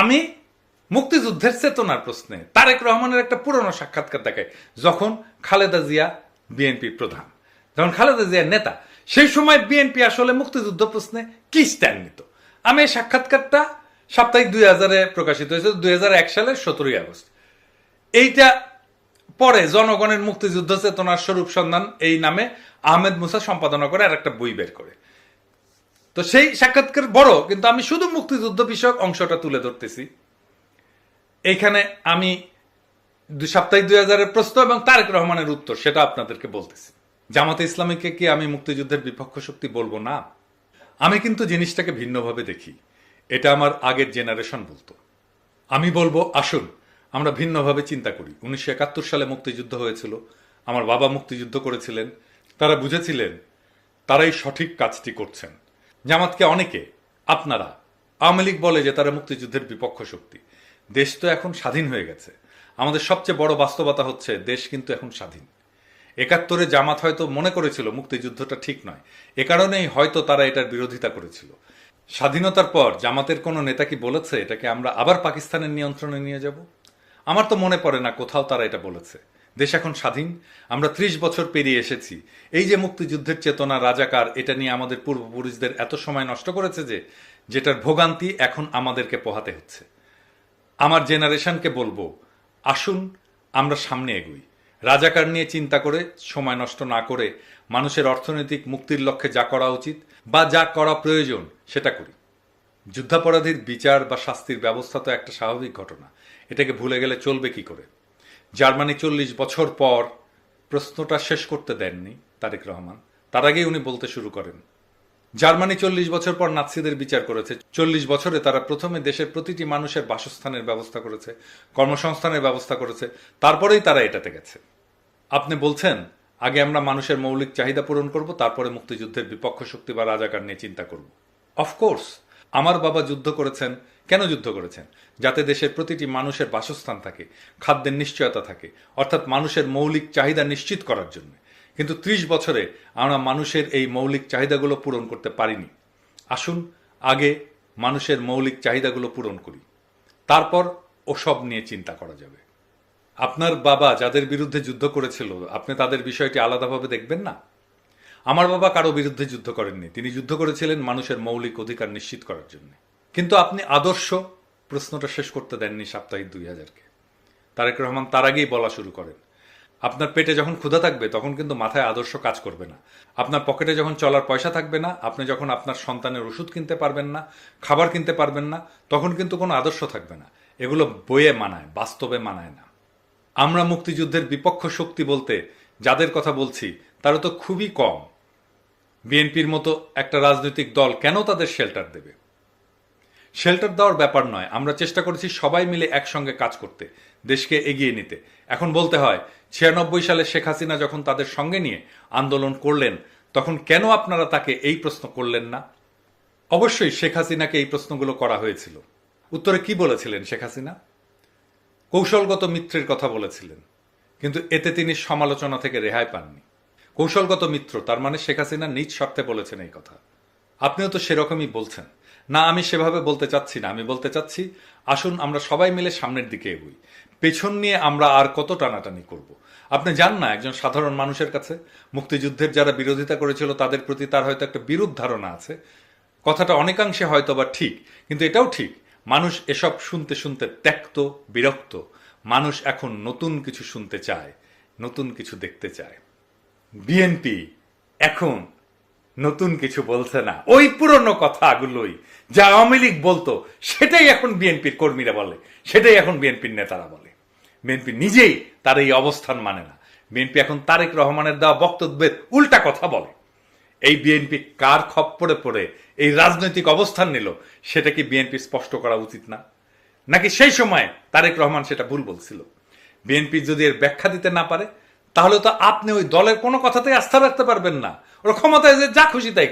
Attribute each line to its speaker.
Speaker 1: আমি মুক্তিযুদ্ধের চেতনার প্রশ্নে তারেক রহমানের একটা পুরনো সাক্ষাৎকার দেখায় যখন খালেদা জিয়া বিএনপির প্রধান। যখন খালেদা জিয়ার নেতা, সেই সময় বিএনপি আসলে মুক্তিযুদ্ধ প্রশ্নে কি স্ট্যান্ড নিত? আমি এই সাক্ষাৎকারটা সাপ্তাহিক দুই হাজারে প্রকাশিত হয়েছে দুই হাজার এক সালের সতেরোই আগস্ট। এইটা পরে জনগণের মুক্তিযুদ্ধ চেতনার স্বরূপ সন্ধান এই নামে আহমেদ মুসা সম্পাদনা করে আর একটা বই বের করে। তো সেই সাক্ষাৎকার বড়, কিন্তু আমি শুধু মুক্তিযুদ্ধ বিষয়ক অংশটা তুলে ধরতেছি। এইখানে আমি দুই সাপ্তাহিক দুই হাজারের প্রশ্ন এবং তারেক রহমানের উত্তর, সেটা আপনাদেরকে বলতেছি। জামাতে ইসলামীকে কি আমি মুক্তিযুদ্ধের বিপক্ষ শক্তি বলব? না। আমি কিন্তু জিনিসটাকে ভিন্নভাবে দেখি। এটা আমার আগের জেনারেশন বলতো। আমি বলব, আসুন, আমরা ভিন্নভাবে চিন্তা করি। উনিশশো একাত্তর সালে মুক্তিযুদ্ধ হয়েছিল। আমার বাবা মুক্তিযুদ্ধ করেছিলেন। তারা বুঝেছিলেন, তারাই সঠিক কাজটি করছেন। জামাতকে অনেকে, আপনারা, আওয়ামী লীগ বলে যে তারা মুক্তিযুদ্ধের বিপক্ষ শক্তি। দেশ তো এখন স্বাধীন হয়ে গেছে। আমাদের সবচেয়ে বড় বাস্তবতা হচ্ছে, দেশ কিন্তু এখন স্বাধীন। একাত্তরে জামাত হয়তো মনে করেছিল মুক্তিযুদ্ধটা ঠিক নয়। এ কারণেই হয়তো তারা এটার বিরোধিতা করেছিল। স্বাধীনতার পর জামাতের কোনো নেতা কি বলেছে? এটাকে আমরা আবার পাকিস্তানের নিয়ন্ত্রণে নিয়ে যাব? আমার তো মনে পড়ে না কোথাও তারা এটা বলেছে। দেশ এখন স্বাধীন। আমরা ত্রিশ বছর পেরিয়ে এসেছি। এই যে মুক্তিযুদ্ধের চেতনা রাজাকার, এটা নিয়ে আমাদের পূর্বপুরুষদের এত সময় নষ্ট করেছে যে, যেটার ভোগান্তি এখন আমাদেরকে পোহাতে হচ্ছে। আমার জেনারেশনকে বলব, আসুন আমরা সামনে এগুই। রাজাকার নিয়ে চিন্তা করে, সময় নষ্ট না করে মানুষের অর্থনৈতিক মুক্তির লক্ষ্যে যা করা উচিত বা যা করা প্রয়োজন, সেটা করি। যুদ্ধাপরাধীর বিচার বা শাস্তির ব্যবস্থা তো একটা স্বাভাবিক ঘটনা। এটাকে ভুলে গেলে চলবে কি করে? জার্মানি চল্লিশ বছর পর প্রশ্নটা শেষ করতে দেননি তারেক রহমান। তার আগেই উনি বলতে শুরু করেন, জার্মানি চল্লিশ বছর পর নাৎসিদের বিচার করেছে। চল্লিশ বছরে তারা প্রথমে দেশের প্রতিটি মানুষের বাসস্থানের ব্যবস্থা করেছে, কর্মসংস্থানের ব্যবস্থা করেছে, তারপরেই তারা এটাতে গেছে। আপনি বলছেন, আগে আমরা মানুষের মৌলিক চাহিদা পূরণ করব, তারপরে মুক্তিযুদ্ধের বিপক্ষ শক্তি বা রাজাকার নিয়ে চিন্তা করব। অফকোর্স আমার বাবা যুদ্ধ করেছেন। কেন যুদ্ধ করেছেন? যাতে দেশের প্রতিটি মানুষের বাসস্থান থাকে, খাদ্যের নিশ্চয়তা থাকে, অর্থাৎ মানুষের মৌলিক চাহিদা নিশ্চিত করার জন্য। কিন্তু ত্রিশ বছরে আমরা মানুষের এই মৌলিক চাহিদাগুলো পূরণ করতে পারিনি। আসুন, আগে মানুষের মৌলিক চাহিদাগুলো পূরণ করি। তারপর ওসব নিয়ে চিন্তা করা যাবে। আপনার বাবা যাদের বিরুদ্ধে যুদ্ধ করেছিল, আপনি তাদের বিষয়টি আলাদাভাবে দেখবেন না? আমার বাবা কারও বিরুদ্ধে যুদ্ধ করেননি। তিনি যুদ্ধ করেছিলেন মানুষের মৌলিক অধিকার নিশ্চিত করার জন্য। কিন্তু আপনি আদর্শ প্রশ্নটা শেষ করতে দেননি সাপ্তাহিক দুই হাজারকে। তারেক রহমান তার আগেই বলা শুরু করেন, আপনার পেটে যখন ক্ষুধা থাকবে, তখন কিন্তু মাথায় আদর্শ কাজ করবে না। আপনার পকেটে যখন চলার পয়সা থাকবে না, আপনি যখন আপনার সন্তানের ওষুধ কিনতে পারবেন না, খাবার কিনতে পারবেন না, তখন কিন্তু কোনো আদর্শ থাকবে না। এগুলো বইয়ে মানায়, বাস্তবে মানায় না। আমরা মুক্তিযুদ্ধের বিপক্ষ শক্তি বলতে যাদের কথা বলছি, তারা তো খুবই কম। বিএনপির মতো একটা রাজনৈতিক দল কেন তাদের শেল্টার দেবে? শেল্টার দেওয়ার ব্যাপার নয়, আমরা চেষ্টা করেছি সবাই মিলে একসঙ্গে কাজ করতে, দেশকে এগিয়ে নিতে। এখন বলতে হয়, ছিয়ানব্বই সালে শেখ হাসিনা যখন তাদের সঙ্গে নিয়ে আন্দোলন করলেন, তখন কেন আপনারা তাকে এই প্রশ্ন করলেন না? অবশ্যই শেখ হাসিনাকে এই প্রশ্নগুলো করা হয়েছিল। উত্তরে কি বলেছিলেন শেখ হাসিনা? কৌশলগত মিত্রের কথা বলেছিলেন, কিন্তু এতে তিনি সমালোচনা থেকে রেহাই পাননি। কৌশলগত মিত্র, তার মানে শেখ হাসিনা নিজ স্বার্থে বলেছেন এই কথা। আপনিও তো সেরকমই বলছেন। না, আমি সেভাবে বলতে চাচ্ছি না, আমি বলতে চাচ্ছি, আসুন আমরা সবাই মিলে সামনের দিকে এগোই। পেছন নিয়ে আমরা আর কত টানাটানি করব? আপনি যান না একজন সাধারণ মানুষের কাছে। মুক্তিযুদ্ধের যারা বিরোধিতা করেছিল, তাদের প্রতি তার হয়তো একটা বিরূপ ধারণা আছে। কথাটা অনেকাংশে হয়তো বা ঠিক, কিন্তু এটাও ঠিক। মানুষ এসব শুনতে শুনতে ত্যক্ত, বিরক্ত। মানুষ এখন নতুন কিছু শুনতে চায়, নতুন কিছু দেখতে চায়। বিএনপি এখন নতুন কিছু বলছে না। ওই পুরনো কথাগুলোই যা আওয়ামী লীগ বলতো, সেটাই এখন বিএনপির কর্মীরা বলে, সেটাই এখন বিএনপির নেতারা বলে। বিএনপি নিজেই তার এই অবস্থান মানে না। বিএনপি এখন তারেক রহমানের দেওয়া বক্তব্যের উল্টা কথা বলে। এই বিএনপি কার খপ্পরে পড়ে, এই রাজনৈতিক অবস্থান নিল, সেটা কি বিএনপি স্পষ্ট করা উচিত না? নাকি সেই সময় তারেক রহমান সেটা ভুল বলছিল? বিএনপি যদি এর ব্যাখ্যা দিতে না পারে তাহলে তো আপনি ওই দলের কোনো কথাতেই আস্থা রাখতে পারবেন না। ওরা ক্ষমতায় যে যা খুশি তাই